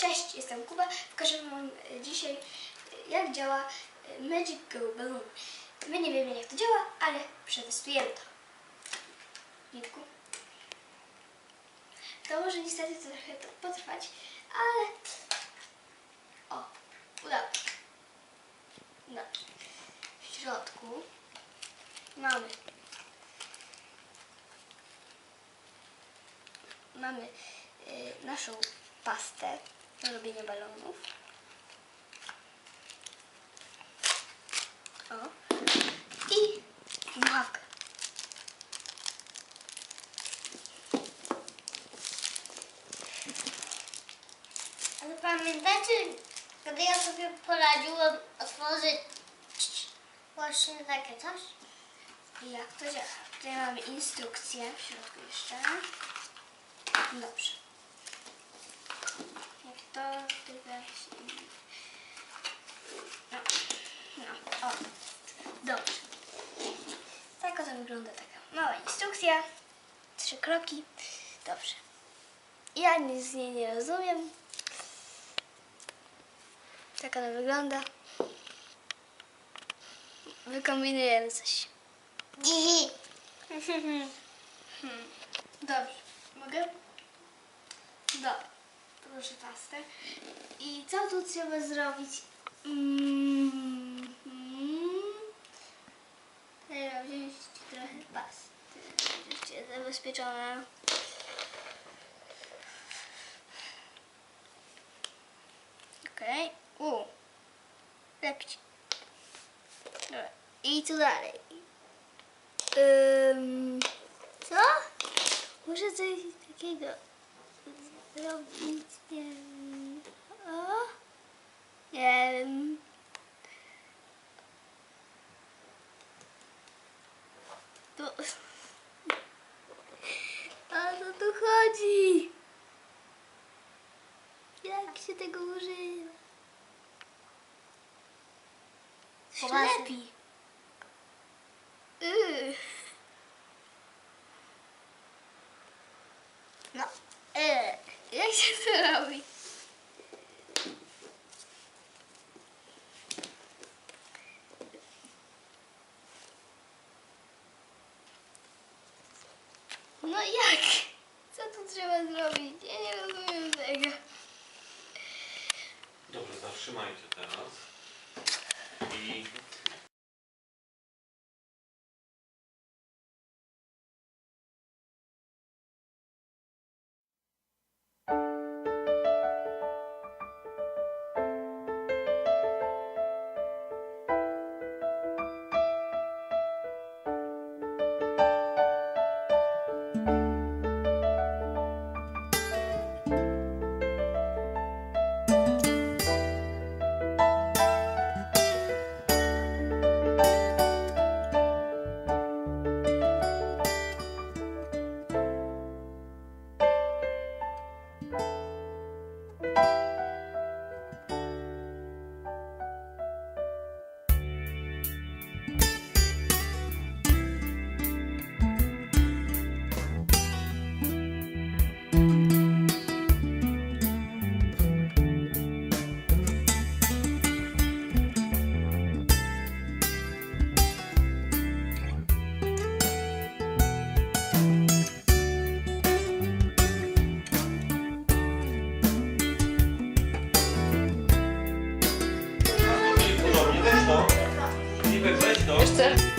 Cześć, jestem Kuba. Pokażę Wam e, dzisiaj, e, jak działa e, Magic Go Balloon. My nie wiemy, jak to działa, ale przetestujemy to. Nitku. To może niestety trochę potrwać, ale... O, udało się. No. W środku mamy mamy y, naszą pastę do robienia balonów. O. I dmuchawkę. Ale pamiętacie, kiedy ja sobie poradziłam otworzyć właśnie takie coś? I jak to działa? Tutaj mamy instrukcję w środku jeszcze. Dobrze. Jak to się... No. no. O. Dobrze. Tak oto wygląda taka mała instrukcja. Trzy kroki. Dobrze. Ja nic z niej nie rozumiem. Tak ona wygląda. Wykombinujemy coś. Dzihi. Dobrze. Mogę? Dobra. Proszę pastę. I co tu trzeba zrobić? Mm, mm. Trzeba wziąć trochę pasty. Oczywiście zabezpieczone. Okej. Okay. U. Lepić. Dobra. I co dalej? Ym, co? Muszę coś takiego nie wiem. O? Wiem. To... O co tu chodzi? Jak się tego używa? Ślepi. Yy. No. E, się to robi? No jak? Co tu trzeba zrobić? Ja nie rozumiem tego. Dobrze, zatrzymajcie teraz. I Lisa.